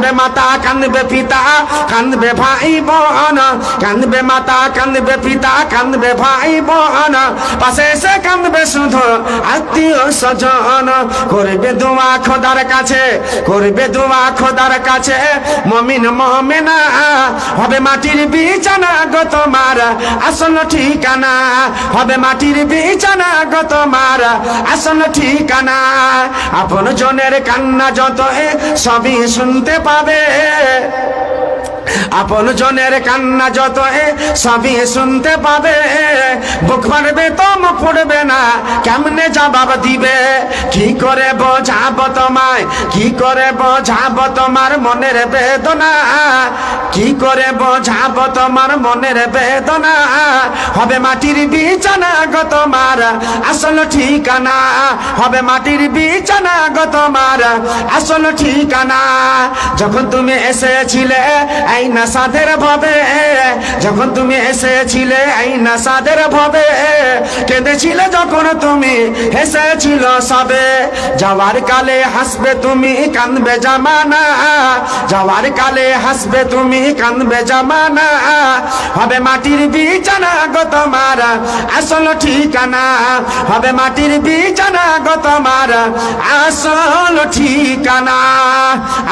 কান্দবে মাতা, কান্দবে পিতা, কান্দবে ভাই বোন, কান্দবে মাতা, কান্দবে পিতা, কান্দবে ভাই বোন। পাশে এসে কান্দবে শুধু আত্মীয় স্বজন। করবে দোয়া খোদার কাছে, করবে দোয়া খোদার কাছে। মমিন মমেনা, হবে মাটির বিছানা গো তোমার, আসল ঠিকানা। হবে মাটির বিছানা গো তোমার, আসল ঠিকানা। আপন জনের কান্না যত সবই শুনতে পাবে আপন জনের কান্না যত সবই শুনতে পাবে। বুক মারবে তো মুখ পড়বে না। কেমনে জবাব দিবে? কি করে বোঝাবো তোমায়? কি করে বোঝাবো তোমার মনের বেদনা? কি করে বোঝাবো তোমার মনের বেদনা? হবে মাটির বিছানা গো তোমার, আসল ঠিকানা। হবে মাটির বিছানা গো তোমার, আসল ঠিকানা। যখন তুমি এসেছিলে এই না সাদের ভাবে। যখন তুমি এসেছিলে এই না সাদের ভাবে। কেঁদেছিলে যখন তুমি, হেসেছিল সবে। যাওয়ার কালে হাসবে তুমি কান্দবে জামানা। যাওয়ার কালে হাসবে তুমি কান্দবে জামানা। হবে মাটির বিছানা গো তোমার, আসল ঠিকানা। হবে মাটির বিছানা গো তোমার, আসল ঠিকানা।